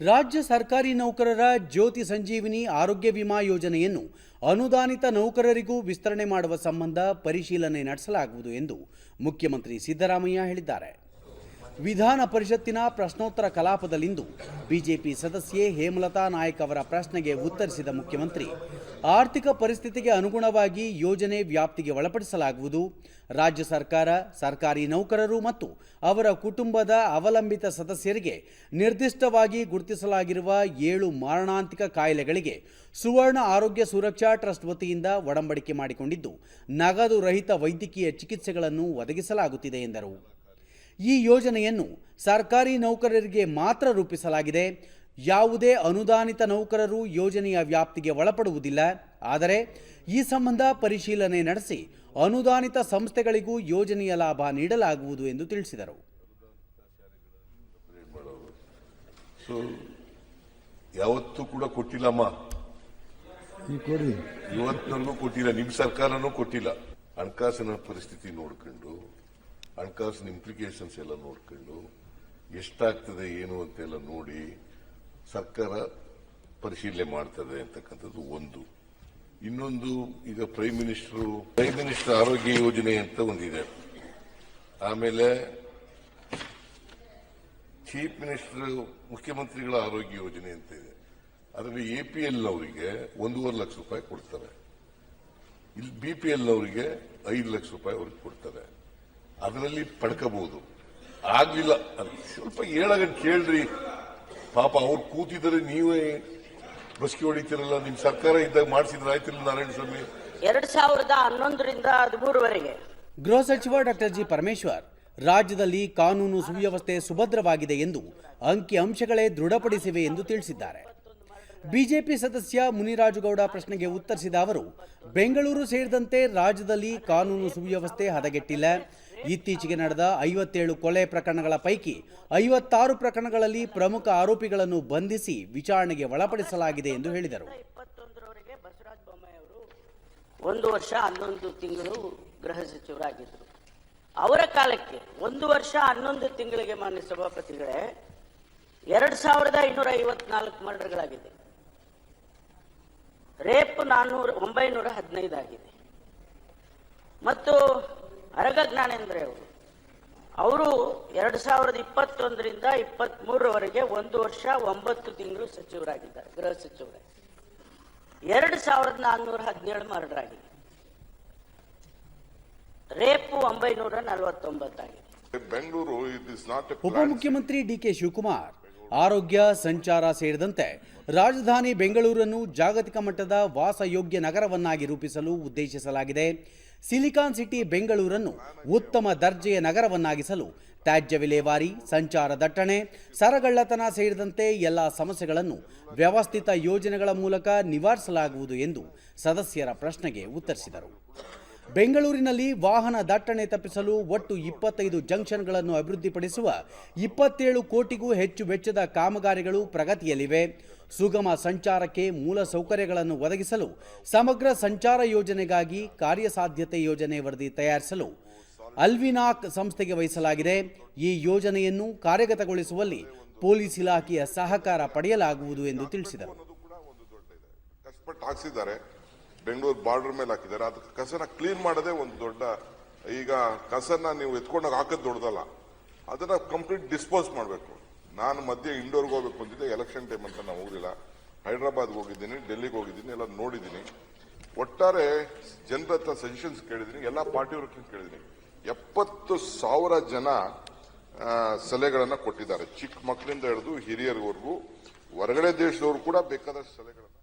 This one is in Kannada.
ರಾಜ್ಯ ಸರ್ಕಾರಿ ನೌಕರರ ಜ್ಯೋತಿ ಸಂಜೀವಿನಿ ಆರೋಗ್ಯ ವಿಮಾ ಯೋಜನೆಯನ್ನು ಅನುದಾನಿತ ನೌಕರರಿಗೂ ವಿಸ್ತರಣೆ ಮಾಡುವ ಸಂಬಂಧ ಪರಿಶೀಲನೆ ನಡೆಸಲಾಗುವುದು ಎಂದು ಮುಖ್ಯಮಂತ್ರಿ ಸಿದ್ದರಾಮಯ್ಯ ಹೇಳಿದ್ದಾರೆ. ವಿಧಾನ ಪರಿಷತ್ತಿನ ಪ್ರಶ್ನೋತ್ತರ ಕಲಾಪದಲ್ಲಿಂದು ಬಿಜೆಪಿ ಸದಸ್ಯೆ ಹೇಮಲತಾ ನಾಯಕ್ ಅವರ ಪ್ರಶ್ನೆಗೆ ಉತ್ತರಿಸಿದ ಮುಖ್ಯಮಂತ್ರಿ, ಆರ್ಥಿಕ ಪರಿಸ್ಥಿತಿಗೆ ಅನುಗುಣವಾಗಿ ಯೋಜನೆ ವ್ಯಾಪ್ತಿಗೆ ಒಳಪಡಿಸಲಾಗುವುದು. ರಾಜ್ಯ ಸರ್ಕಾರ, ಸರ್ಕಾರಿ ನೌಕರರು ಮತ್ತು ಅವರ ಕುಟುಂಬದ ಅವಲಂಬಿತ ಸದಸ್ಯರಿಗೆ ನಿರ್ದಿಷ್ಟವಾಗಿ ಗುರುತಿಸಲಾಗಿರುವ ಏಳು ಮಾರಣಾಂತಿಕ ಕಾಯಿಲೆಗಳಿಗೆ ಸುವರ್ಣ ಆರೋಗ್ಯ ಸುರಕ್ಷಾ ಟ್ರಸ್ಟ್ ವತಿಯಿಂದ ಒಡಂಬಡಿಕೆ ಮಾಡಿಕೊಂಡಿದ್ದು, ನಗದು ರಹಿತ ವೈದ್ಯಕೀಯ ಚಿಕಿತ್ಸೆಗಳನ್ನು ಒದಗಿಸಲಾಗುತ್ತಿದೆ ಎಂದರು. ಈ ಯೋಜನೆಯನ್ನು ಸರ್ಕಾರಿ ನೌಕರರಿಗೆ ಮಾತ್ರ ರೂಪಿಸಲಾಗಿದೆ. ಯಾವುದೇ ಅನುದಾನಿತ ನೌಕರರು ಯೋಜನೆಯ ವ್ಯಾಪ್ತಿಗೆ ಒಳಪಡುವುದಿಲ್ಲ. ಆದರೆ ಈ ಸಂಬಂಧ ಪರಿಶೀಲನೆ ನಡೆಸಿ ಅನುದಾನಿತ ಸಂಸ್ಥೆಗಳಿಗೂ ಯೋಜನೆಯ ಲಾಭ ನೀಡಲಾಗುವುದು ಎಂದು ತಿಳಿಸಿದರು. ಸೊ ಯಾವತ್ತೂ ಕೂಡ ಕೊಟ್ಟಿಲ್ಲಮ್ಮ. ಇವತ್ತಿನವರೆಗೂ ಕೊಟ್ಟಿಲ್ಲ ನಿಮ್ಮ ಸರ್ಕಾರನೂ ಕೊಟ್ಟಿಲ್ಲ. ಹಣಕಾಸಿನ ಪರಿಸ್ಥಿತಿ ನೋಡ್ಕೊಂಡು ಹಣಕಾಸಿನ ಇಂಪ್ಲಿಕೇಶನ್ಸ್ ಎಲ್ಲ ನೋಡ್ಕೊಂಡು ಎಷ್ಟಾಗ್ತದೆ ಏನು ಅಂತೆಲ್ಲ ನೋಡಿ ಸರ್ಕಾರ ಪರಿಶೀಲನೆ ಮಾಡ್ತದೆ ಅಂತಕ್ಕಂಥದ್ದು ಒಂದು. ಇನ್ನೊಂದು ಈಗ ಪ್ರೈಮ್ ಮಿನಿಸ್ಟರ್ ಪ್ರೈಮ್ ಮಿನಿಸ್ಟರ್ ಆರೋಗ್ಯ ಯೋಜನೆ ಅಂತ ಒಂದಿದೆ. ಆಮೇಲೆ ಚೀಫ್ ಮಿನಿಸ್ಟರ್ ಮುಖ್ಯಮಂತ್ರಿಗಳ ಆರೋಗ್ಯ ಯೋಜನೆ ಅಂತ ಇದೆ. ಅದರಲ್ಲಿ ಎಪಿಎಲ್ ಅವರಿಗೆ ಒಂದೂವರೆ ಲಕ್ಷ ರೂಪಾಯಿ ಕೊಡ್ತಾರೆ. ಇಲ್ಲಿ ಬಿಪಿಎಲ್ ಅವರಿಗೆ ಐದು ಲಕ್ಷ ರೂಪಾಯಿ ಅವ್ರಿಗೆ ಕೊಡ್ತಾರೆ. ಅದರಲ್ಲಿ ಪಡ್ಕೋಬಹುದು ಆಗ್ಲಿಲ್ಲ. ಸ್ವಲ್ಪ ಹೇಳಾಗ ಕೇಳ್ರಿ. ಪಾಪ ಅವ್ರು ಕೂತಿದ್ರೆ ನೀವೇ ಬಸ್ಕಿ ಹೊಡಿತಿರಲ್ಲ ನಿಮ್ ಸರ್ಕಾರ ಇದ್ದಾಗ ಮಾಡಿಸಿದ್ರೆ ಆಯ್ತಿಲ್ಲ ನಾರಾಯಣ ಸ್ವಾಮಿ. ಎರಡ್ ಸಾವಿರದ ಹನ್ನೊಂದರಿಂದ ಹದಿಮೂರವರೆಗೆ. ಗೃಹ ಸಚಿವ ಡಾಕ್ಟರ್ ಜಿ ಪರಮೇಶ್ವರ್ ರಾಜ್ಯದಲ್ಲಿ ಕಾನೂನು ಸುವ್ಯವಸ್ಥೆ ಸುಭದ್ರವಾಗಿದೆ ಎಂದು ಅಂಕಿ ಅಂಶಗಳೇ ದೃಢಪಡಿಸಿವೆ ಎಂದು ತಿಳಿಸಿದ್ದಾರೆ. ಬಿಜೆಪಿ ಸದಸ್ಯ ಮುನಿರಾಜುಗೌಡ ಪ್ರಶ್ನೆಗೆ ಉತ್ತರಿಸಿದ ಅವರು, ಬೆಂಗಳೂರು ಸೇರಿದಂತೆ ರಾಜ್ಯದಲ್ಲಿ ಕಾನೂನು ಸುವ್ಯವಸ್ಥೆ ಹದಗೆಟ್ಟಿಲ್ಲ. ಇತ್ತೀಚೆಗೆ ನಡೆದ ಐವತ್ತೇಳು ಕೊಲೆ ಪ್ರಕರಣಗಳ ಪೈಕಿ ಐವತ್ತಾರು ಪ್ರಕರಣಗಳಲ್ಲಿ ಪ್ರಮುಖ ಆರೋಪಿಗಳನ್ನು ಬಂಧಿಸಿ ವಿಚಾರಣೆಗೆ ಒಳಪಡಿಸಲಾಗಿದೆ ಎಂದು ಹೇಳಿದರು. ಒಂದು ವರ್ಷ ಹನ್ನೊಂದು ತಿಂಗಳು ಗೃಹ ಸಚಿವರಾಗಿದ್ದರು. ಅವರ ಕಾಲಕ್ಕೆ ಒಂದು ವರ್ಷ ಹನ್ನೊಂದು ತಿಂಗಳಿಗೆ ಮಾನ್ಯ ಸಭಾಪತಿಗಳೇ, ಎರಡ್ ಸಾವಿರದ ಐನೂರ ಐವತ್ನಾಲ್ಕು ಮರ್ಡರ್ಗಳಾಗಿದೆ. ರೇಪ್ ನಾನ್ನೂರ ಒಂಬೈನೂರ ಹದಿನೈದು ಆಗಿದೆ. ಮತ್ತು ಅರಗ ಜ್ಞಾನೇಂದ್ರ ಅವರು ಅವರು ಎರಡು ಸಾವಿರದ ಇಪ್ಪತ್ತೊಂದರಿಂದ ಇಪ್ಪತ್ತ್ಮೂರವರೆಗೆ ಒಂದು ವರ್ಷ ಒಂಬತ್ತು ತಿಂಗಳು ಸಚಿವರಾಗಿದ್ದಾರೆ ಗೃಹ ಸಚಿವರಾಗಿ ಎರಡು ಸಾವಿರದ ನಾನ್ನೂರ ಹದಿನೇಳು ಮರ್ಡರ್ ಆಗಿದೆ ರೇಪು ಒಂಬೈನೂರ ನಲವತ್ತೊಂಬತ್ತಾಗಿದೆ. ಬೆಂಗಳೂರು ಇಟ್ ಇಸ್ ನಾಟ್ ಉಪಮುಖ್ಯಮಂತ್ರಿ ಡಿಕೆ ಶಿವಕುಮಾರ್ ಆರೋಗ್ಯ, ಸಂಚಾರ ಸೇರಿದಂತೆ ರಾಜಧಾನಿ ಬೆಂಗಳೂರನ್ನು ಜಾಗತಿಕ ಮಟ್ಟದ ವಾಸಯೋಗ್ಯ ನಗರವನ್ನಾಗಿ ರೂಪಿಸಲು ಉದ್ದೇಶಿಸಲಾಗಿದೆ. ಸಿಲಿಕಾನ್ ಸಿಟಿ ಬೆಂಗಳೂರನ್ನು ಉತ್ತಮ ದರ್ಜೆಯ ನಗರವನ್ನಾಗಿಸಲು ತ್ಯಾಜ್ಯ ವಿಲೇವಾರಿ, ಸಂಚಾರ ದಟ್ಟಣೆ, ಸರಗಳ್ಳತನ ಸೇರಿದಂತೆ ಎಲ್ಲ ಸಮಸ್ಯೆಗಳನ್ನು ವ್ಯವಸ್ಥಿತ ಯೋಜನೆಗಳ ಮೂಲಕ ನಿವಾರಿಸಲಾಗುವುದು ಎಂದು ಸದಸ್ಯರ ಪ್ರಶ್ನೆಗೆ ಉತ್ತರಿಸಿದರು. ಬೆಂಗಳೂರಿನಲ್ಲಿ ವಾಹನ ದಟ್ಟಣೆ ತಪ್ಪಿಸಲು ಒಟ್ಟು ಇಪ್ಪತ್ತೈದು ಜಂಕ್ಷನ್ಗಳನ್ನು ಅಭಿವೃದ್ಧಿಪಡಿಸುವ ಇಪ್ಪತ್ತೇಳು ಕೋಟಿಗೂ ಹೆಚ್ಚು ವೆಚ್ಚದ ಕಾಮಗಾರಿಗಳು ಪ್ರಗತಿಯಲ್ಲಿವೆ. ಸುಗಮ ಸಂಚಾರಕ್ಕೆ ಮೂಲ ಸೌಕರ್ಯಗಳನ್ನು ಒದಗಿಸಲು ಸಮಗ್ರ ಸಂಚಾರ ಯೋಜನೆಗಾಗಿ ಕಾರ್ಯಸಾಧ್ಯತೆ ಯೋಜನೆ ವರದಿ ತಯಾರಿಸಲು ಅಲ್ವಿನಾಕ್ ಸಂಸ್ಥೆಗೆ ವಹಿಸಲಾಗಿದೆ. ಈ ಯೋಜನೆಯನ್ನು ಕಾರ್ಯಗತಗೊಳಿಸುವಲ್ಲಿ ಪೊಲೀಸ್ ಇಲಾಖೆಯ ಸಹಕಾರ ಪಡೆಯಲಾಗುವುದು ಎಂದು ತಿಳಿಸಿದರು. ಬೆಂಗಳೂರು ಬಾರ್ಡರ್ ಮೇಲೆ ಹಾಕಿದ್ದಾರೆ. ಅದು ಕಸನ ಕ್ಲೀನ್ ಮಾಡೋದೇ ಒಂದು ದೊಡ್ಡ, ಈಗ ಕಸನ ನೀವು ಎತ್ಕೊಂಡಾಗ ಹಾಕೋದು ದೊಡ್ಡದಲ್ಲ. ಅದನ್ನ ಕಂಪ್ಲೀಟ್ ಡಿಸ್ಪೋಸ್ ಮಾಡಬೇಕು. ನಾನು ಮಧ್ಯೆ ಇಂಡೋರ್ಗೆ ಹೋಗ್ಬೇಕು ಅಂತಿದ್ದೆ. ಎಲೆಕ್ಷನ್ ಟೈಮ್ ಅಂತ ನಾನು ಹೋಗಿಲ್ಲ ಹೈದರಾಬಾದ್ಗೆ ಹೋಗಿದ್ದೀನಿ, ಡೆಲ್ಲಿಗೆ ಹೋಗಿದ್ದೀನಿ, ಎಲ್ಲ ನೋಡಿದ್ದೀನಿ. ಒಟ್ಟಾರೆ ಜನರ ಹತ್ರ ಸಜೆಷನ್ಸ್ ಕೇಳಿದ್ದೀನಿ, ಎಲ್ಲ ಪಾರ್ಟಿಯವ್ರಿಗೆ ಕೇಳಿದ್ದೀನಿ. ಎಪ್ಪತ್ತು ಸಾವಿರ ಜನ ಸಲಹೆಗಳನ್ನ ಕೊಟ್ಟಿದ್ದಾರೆ. ಚಿಕ್ಕ ಮಕ್ಕಳಿಂದ ಹಿಡಿದು ಹಿರಿಯರವರೆಗೂ, ಹೊರಗಡೆ ದೇಶದವರು ಕೂಡ ಬೇಕಾದಷ್ಟು ಸಲಹೆಗಳನ್ನ